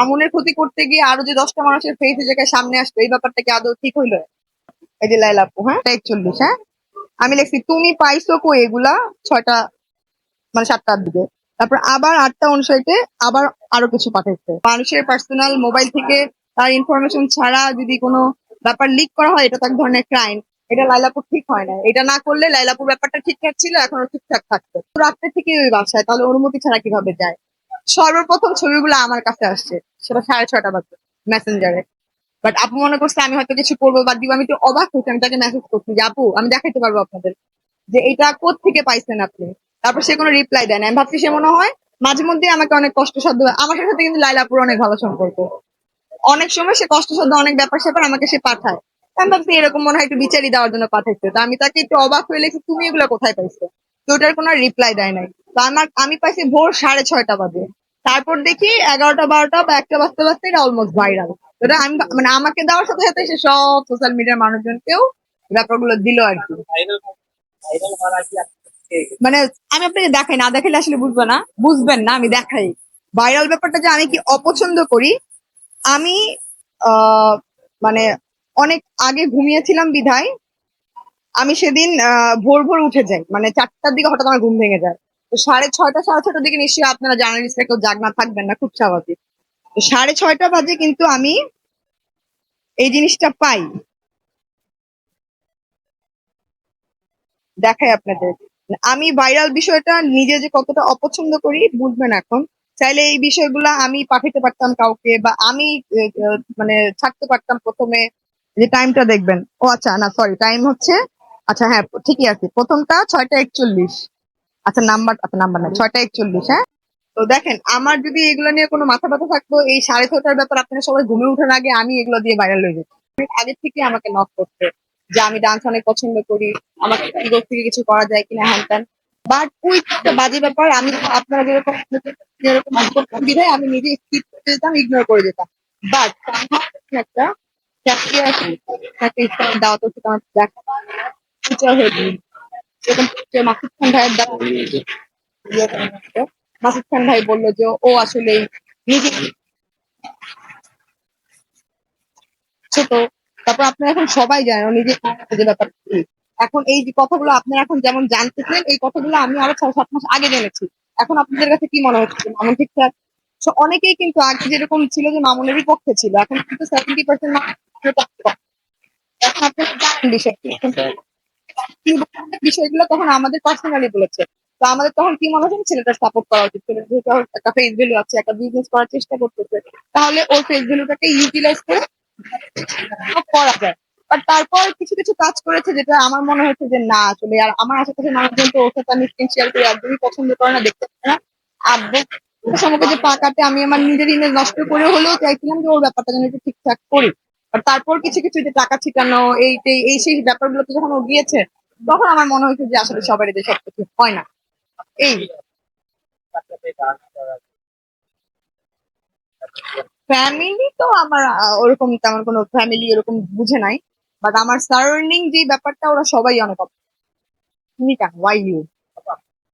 আমনের ক্ষতি করতে গিয়ে আরও যে দশটা মানুষের ফেসে জায়গায় সামনে আসবে এই ব্যাপারটা কি আদৌ ঠিক হইল? এই যে লাইলা আপু হ্যাঁ? একচল্লিশ হ্যাঁ? আমি লিখছি তুমি পাইছো কই এগুলা? ছয়টা মানে সাতটার দিকে। তারপর আবার আটটা অনুসারে আবার আরও কিছু পাঠাইছে। মানুষের পার্সোনাল মোবাইল থেকে তার ইনফরমেশন ছাড়া যদি কোনো ব্যাপার লিক করা হয় এটা তো এক ধরনের ক্রাইম এটা লাইলাপুর ঠিক হয় না এটা না করলে লাইলাপুর ব্যাপারটা ঠিকঠাক ছিল এখনও ঠিকঠাক থাকতো রাত্রে থেকে ওই বাসায় তাহলে অনুমতি ছাড়া কীভাবে যায়? সর্বপ্রথম ছবিগুলো আমার কাছে আসছে। সেটা সাড়ে ছয়টা বাজে মেসেঞ্জারে বাট আপু মনে করছে আমি হয়তো কিছু করব বা দিব, আমি একটু অবাক হয়েছি, আমি তাকে মেসেজ করছি যে, আপু, আমি দেখাইতে পারব আপনাদের যে এটা থেকে পাইছেন আপনি? তারপর সে কোনো রিপ্লাই দেয় না। আমি ভাবছি সে মনে হয় মাঝে মধ্যে আমাকে অনেক কষ্ট কষ্টসাধ্য, আমার সাথে কিন্তু লাইলাপুর অনেক ভালো সম্পর্ক। অনেক সময় সে কষ্টসাধ্য অনেক ব্যাপার স্যাপার আমাকে সে পাঠায়। আমি ভাবছি এরকম মনে হয় একটু বিচারি দেওয়ার জন্য পাঠাইছে। তো আমি তাকে একটু অবাক হয়ে লিখছি তুমি এগুলো কোথায় পাইছো? তো ওটার কোনো রিপ্লাই দেয় নাই। তো আমার, আমি পাইছি ভোর সাড়ে ছয়টা বাজে। তারপর দেখি এগারোটা বারোটা বা একটা বাজতে বাজতে এটা অলমোস্ট ভাইরাল ওটা আমি মানে আমাকে দেওয়ার সাথে সাথে সে সব সোশ্যাল মিডিয়ার মানুষজনকেও ব্যাপারগুলো দিল আর কি। মানে আমি আপনাকে দেখাই না দেখালে আসলে বুঝবে না। বুঝবেন না আমি দেখাই। ভাইরাল ব্যাপারটা যে আমি কি অপছন্দ করি? আমি আহ, মানে অনেক আগে ঘুমিয়েছিলাম বিধায় আমি সেদিন আহ, ভোর ভোর উঠে যাই। মানে চারটার দিকে হঠাৎ আমার ঘুম ভেঙে যায়। সাড়ে ছয়টা, সাড়ে ছয়টার দিকে নিশ্চয়ই আপনারা জার্নালিস্টরা কেউ জাগনা থাকবেন না, খুব স্বাভাবিক। তো সাড়ে ছয়টা বাজে কিন্তু আমি এই জিনিসটা পাই। দেখাই আপনাদের। আমি ভাইরাল বিষয়টা নিজে যে কতটা অপছন্দ করি, বুঝবেন এখন। চাইলে এই বিষয়গুলা আমি পাঠাতে পারতাম কাউকে বা আমি মানে ছাড়তে পারতাম প্রথমে যে টাইমটা দেখবেন। ও আচ্ছা না সরি টাইম হচ্ছে আচ্ছা হ্যাঁ ঠিকই আছে। প্রথমটা ছয়টা একচল্লিশ। আচ্ছা নাম্বার আচ্ছা নাম্বার না ছয়টা একচল্লিশ হ্যাঁ তো দেখেন আমার যদি এগুলো নিয়ে কোনো মাথা ব্যথা থাকতো এই সাড়ে ছটার ব্যাপার আপনারা সবাই ঘুমে ওঠার আগে আমি এগুলো দিয়ে ভাইরাল হয়ে যেত অনেক আগে থেকে আমাকে নক করতে যে আমি ডান্স অনেক পছন্দ করি আমাকে ইগোর থেকে কিছু করা যায় কিনা হ্যান ত্যান বাট ওই একটা বাজে ব্যাপার আমি আপনারা যেরকম যেরকম বিধায় আমি নিজে স্কিপ করে যেতাম ইগনোর করে যেতাম বাট একটা চাকরি আছে ইসলাম দাওয়াত হচ্ছে আমার দেখা হয়ে গেল মাসুদ খান ভাইয়ের দ্বারা ইয়ে। মাসুদ খান ভাই বলল যে ও আসলে নিজে ছোট তারপর আপনারা এখন সবাই জানেন ও নিজে যে ব্যাপার। এখন এই যে কথাগুলো আপনারা এখন যেমন জানতেছেন এই কথাগুলো আমি আরও ছয় সাত মাস আগে জেনেছি। এখন আপনাদের কাছে কি মনে হচ্ছে? মামুন ঠিকঠাক অনেকেই কিন্তু আগে যেরকম ছিল যে মামুনেরই পক্ষে ছিল এখন কিন্তু সেভেন্টি পার্সেন্ট এখন আপনারা জানেন বিষয়টি। বলছে বিষয়গুলো তখন আমাদের পার্সোনালি বলেছে। তো আমাদের তখন কি মনে হচ্ছে ছেলেটা সাপোর্ট করা উচিত যেহেতু একটা ফেস ভ্যালু আছে, একটা বিজনেস করার চেষ্টা করতেছে, তাহলে ওর ফেস ভ্যালুটাকে ইউটিলাইজ করে করা যায়। বাট তারপর কিছু কিছু কাজ করেছে যেটা আমার মনে হচ্ছে যে না, আসলে আর আমার আশেপাশে মানুষজন তো ওর সাথে আমি স্ক্রিন শেয়ার করে, একদমই পছন্দ করে না, দেখতে পারে না। আব্বু আমাকে যে পাকাতে আমি আমার নিজের ইমেজ নষ্ট করে হলেও চাইছিলাম যে ওর ব্যাপারটা যেন একটু ঠিকঠাক করি। আর তারপর কিছু কিছু যে টাকা ছিটানো, এই এই সেই ব্যাপারগুলোতে যখন ও গিয়েছে তখন আমার মনে হয়েছে যে আসলে সবারই সব সবকিছু হয় না। এই। ফ্যামিলি তো আমার ওরকম তেমন কোনো ফ্যামিলি ওরকম বুঝে নাই। বাট আমার সারাউন্ডিং যে ব্যাপারটা, ওরা সবাই অনেক অপেক্ষা ওয়াই ইউ